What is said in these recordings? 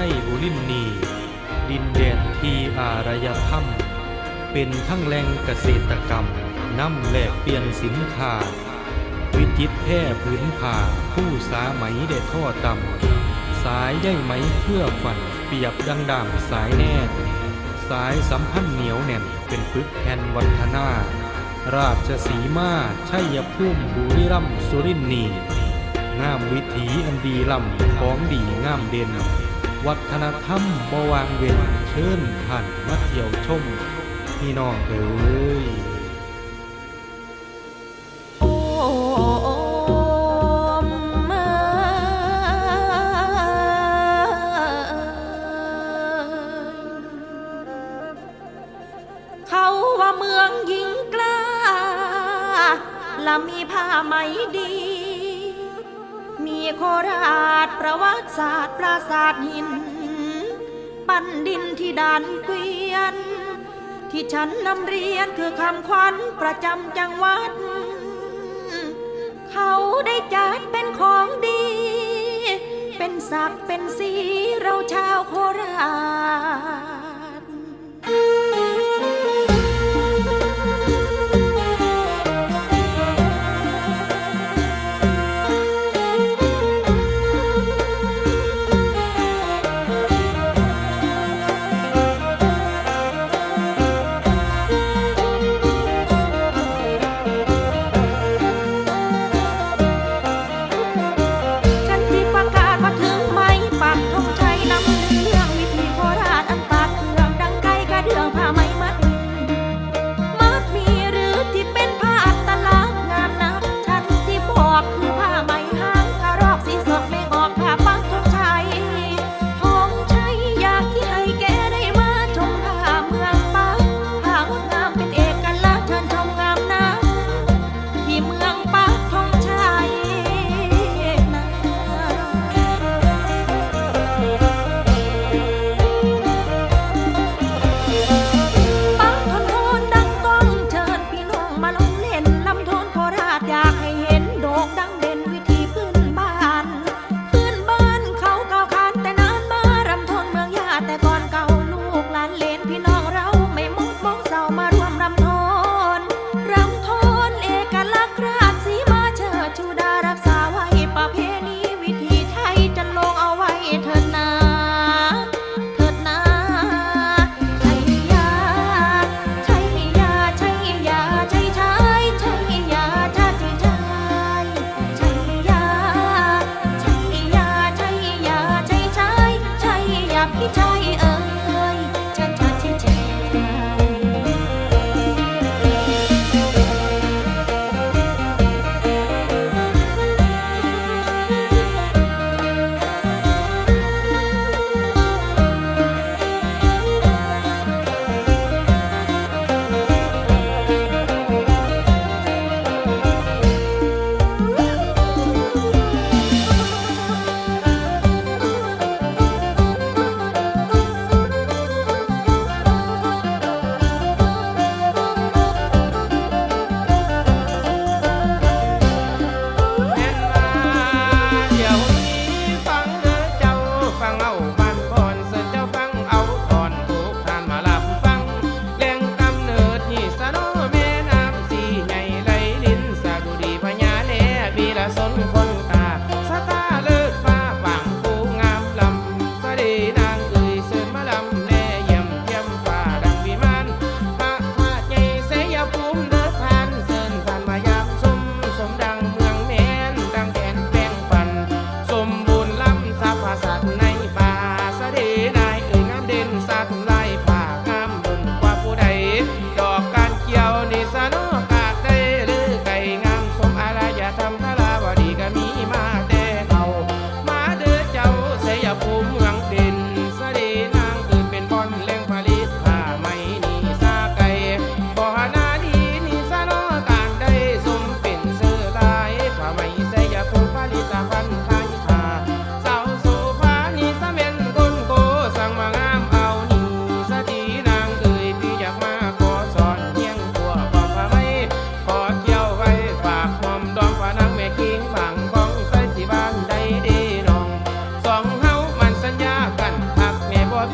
ชัยบุรินี ดินแดนที่อารยธรรม เป็นทั้งแหล่งเกษตรกรรมน้ำแหลกเปลี่ยนสินค้าวิจิตรแพร่ผืนผ่าผู้สาไหมได้ท่อตำสายใยไหมเพื่อฝันเปรียบดังด่างสายแน่นสายสัมพันธ์เหนียวแน่นเป็นปึกแผ่นวัฒนา ราชสีมาชัยภูมิบุรีรัมสุรินนีงามวิถีอันดีลำของดีงามเด่น วัฒนธรรมบวางเว้นเชิญท่านมาเที่ยวชมพี่น้องเอ๋ยอมมาเขาว่าเมืองหญิงกล้า และมีผ้าไหมดี โคราชประวัติศาสตร์ปราสาทหิน ปั้นดินที่ด่านเกวียน ที่ฉันนำเรียนคือคำขวัญประจำจังหวัด เขาได้จัดเป็นของดี เป็นศักดิ์เป็นสีเราชาวโคราช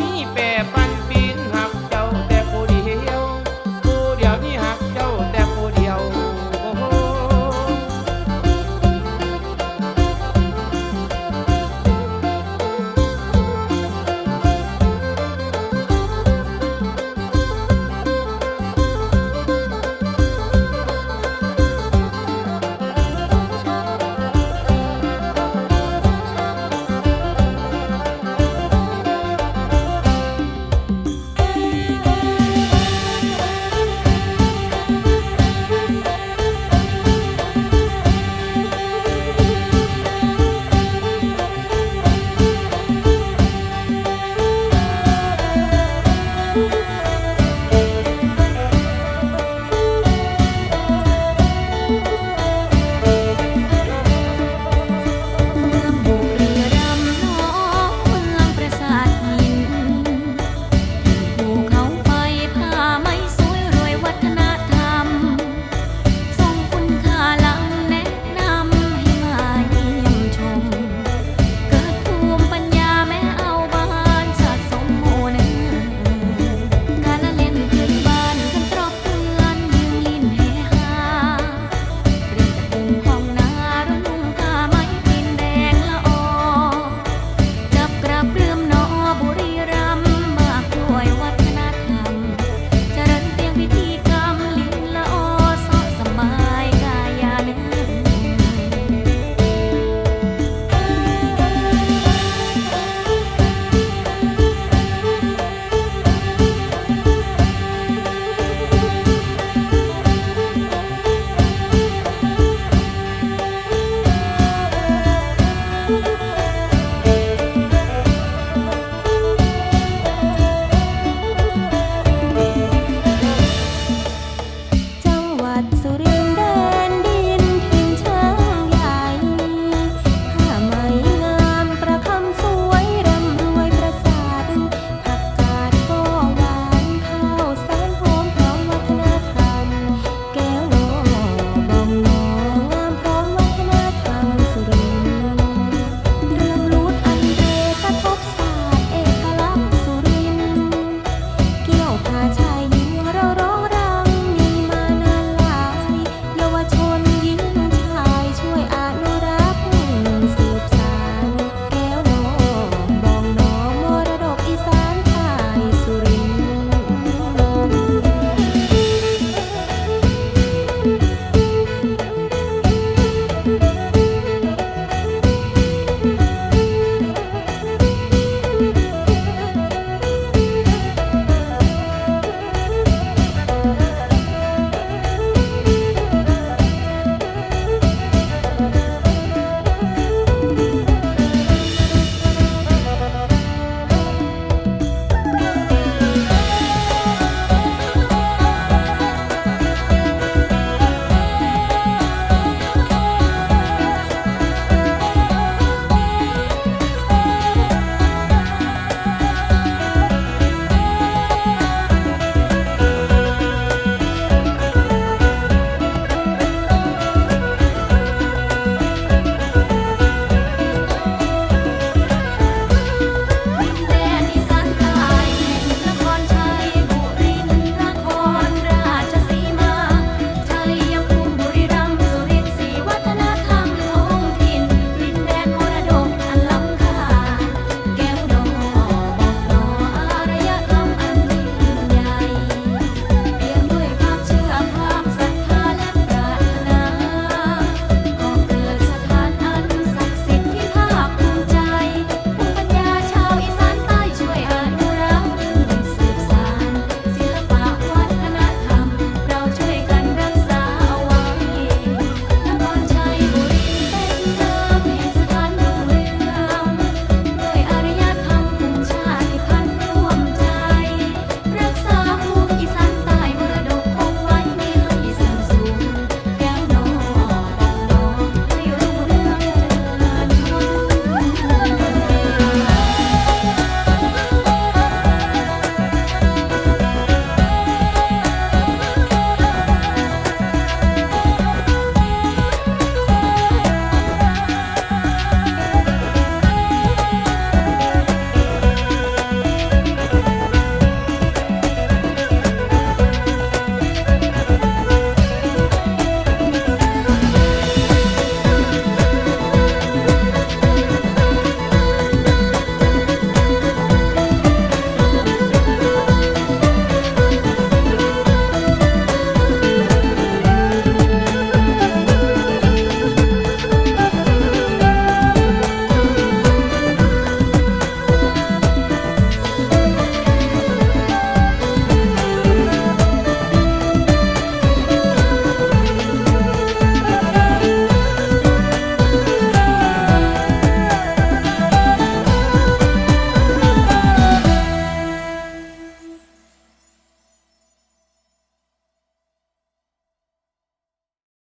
มีเป็น